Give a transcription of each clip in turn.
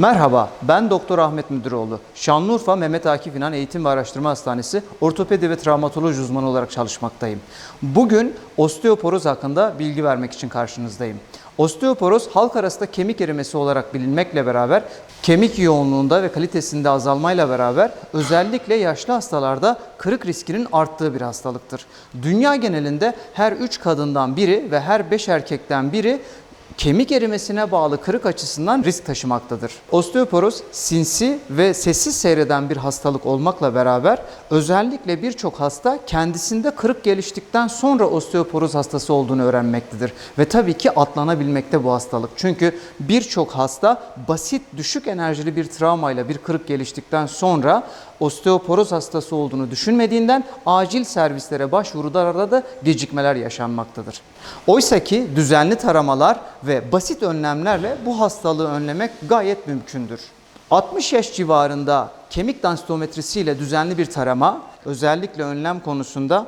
Merhaba, ben Doktor Ahmet Müdüroğlu. Şanlıurfa Mehmet Akif İnan Eğitim ve Araştırma Hastanesi ortopedi ve travmatoloji uzmanı olarak çalışmaktayım. Bugün osteoporoz hakkında bilgi vermek için karşınızdayım. Osteoporoz halk arasında kemik erimesi olarak bilinmekle beraber kemik yoğunluğunda ve kalitesinde azalmayla beraber özellikle yaşlı hastalarda kırık riskinin arttığı bir hastalıktır. Dünya genelinde her 3 kadından biri ve her 5 erkekten biri kemik erimesine bağlı kırık açısından risk taşımaktadır. Osteoporoz sinsi ve sessiz seyreden bir hastalık olmakla beraber özellikle birçok hasta kendisinde kırık geliştikten sonra osteoporoz hastası olduğunu öğrenmektedir. Ve tabii ki atlanabilmekte bu hastalık. Çünkü birçok hasta basit düşük enerjili bir travmayla bir kırık geliştikten sonra osteoporoz hastası olduğunu düşünmediğinden acil servislere başvurularda da gecikmeler yaşanmaktadır. Oysa ki düzenli taramalar ve basit önlemlerle bu hastalığı önlemek gayet mümkündür. 60 yaş civarında kemik densitometrisiyle düzenli bir tarama özellikle önlem konusunda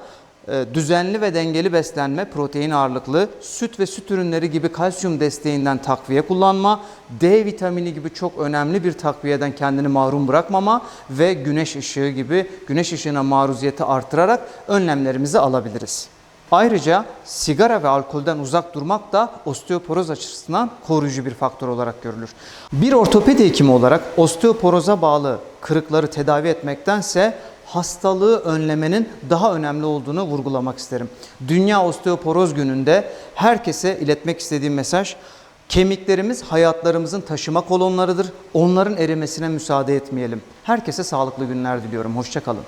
düzenli ve dengeli beslenme, protein ağırlıklı, süt ve süt ürünleri gibi kalsiyum desteğinden takviye kullanma, D vitamini gibi çok önemli bir takviyeden kendini mahrum bırakmama ve güneş ışığı gibi güneş ışığına maruziyeti artırarak önlemlerimizi alabiliriz. Ayrıca sigara ve alkolden uzak durmak da osteoporoz açısından koruyucu bir faktör olarak görülür. Bir ortopedi hekimi olarak osteoporoza bağlı kırıkları tedavi etmektense hastalığı önlemenin daha önemli olduğunu vurgulamak isterim. Dünya Osteoporoz Günü'nde herkese iletmek istediğim mesaj kemiklerimiz hayatlarımızın taşıma kolonlarıdır. Onların erimesine müsaade etmeyelim. Herkese sağlıklı günler diliyorum. Hoşçakalın.